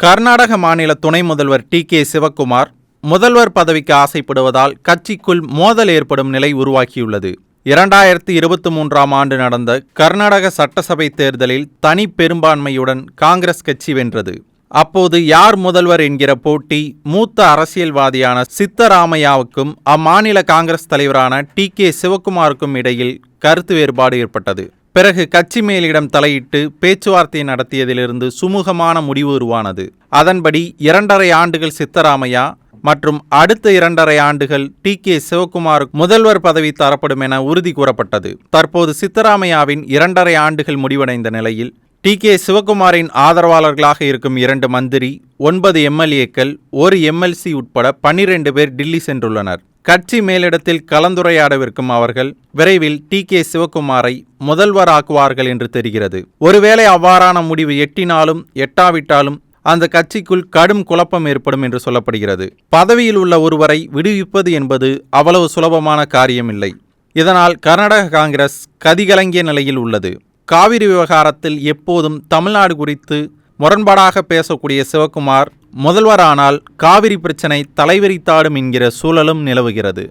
கர்நாடக மாநில துணை முதல்வர் டி கே சிவக்குமார் முதல்வர் பதவிக்கு ஆசைப்படுவதால் கட்சிக்குள் மோதல் ஏற்படும் நிலை உருவாக்கியுள்ளது இரண்டாயிரத்தி இருபத்தி மூன்றாம் ஆண்டு நடந்த கர்நாடக சட்டசபை தேர்தலில் தனி பெரும்பான்மையுடன் காங்கிரஸ் கட்சி வென்றது. அப்போது யார் முதல்வர் என்கிற போட்டி மூத்த அரசியல்வாதியான சித்தராமையாவுக்கும் அம்மாநில காங்கிரஸ் தலைவரான டி கே சிவக்குமாருக்கும் இடையில் கருத்து வேறுபாடு ஏற்பட்டது. பிறகு கட்சி மேலிடம் தலையிட்டு பேச்சுவார்த்தை நடத்தியதிலிருந்து சுமூகமான முடிவு உருவானது. அதன்படி இரண்டரை ஆண்டுகள் சித்தராமையா மற்றும் அடுத்த இரண்டரை ஆண்டுகள் டி. கே. சிவகுமார் முதல்வர் பதவி தரப்படும் என உறுதி கூறப்பட்டது. தற்போது சித்தராமையாவின் இரண்டரை ஆண்டுகள் முடிவடைந்த நிலையில் டி கே சிவகுமாரின் ஆதரவாளர்களாக இருக்கும் இரண்டு மந்திரி ஒன்பது எம்எல்ஏக்கள் ஒரு எம்எல்சி உட்பட பன்னிரண்டு பேர் டில்லி சென்றுள்ளனர். கட்சி மேலிடத்தில் கலந்துரையாடவிருக்கும் அவர்கள் விரைவில் டி கே சிவகுமாரை முதல்வராக்குவார்கள் என்று தெரிகிறது. ஒருவேளை அவ்வாறான முடிவு எட்டினாலும் எட்டாவிட்டாலும் அந்த கட்சிக்குள் கடும் குழப்பம் ஏற்படும் என்று சொல்லப்படுகிறது. பதவியில் உள்ள ஒருவரை விடுவிப்பது என்பது அவ்வளவு சுலபமான காரியமில்லை. இதனால் கர்நாடக காங்கிரஸ் கதிகலங்கிய நிலையில் உள்ளது. காவிரி விவகாரத்தில் எப்போதும் தமிழ்நாடு குறித்து முரண்பாடாக பேசக்கூடிய சிவக்குமார் முதல்வரானால் காவிரி பிரச்சினை தலைவிரித்தாடும் என்கிற சூழலும் நிலவுகிறது.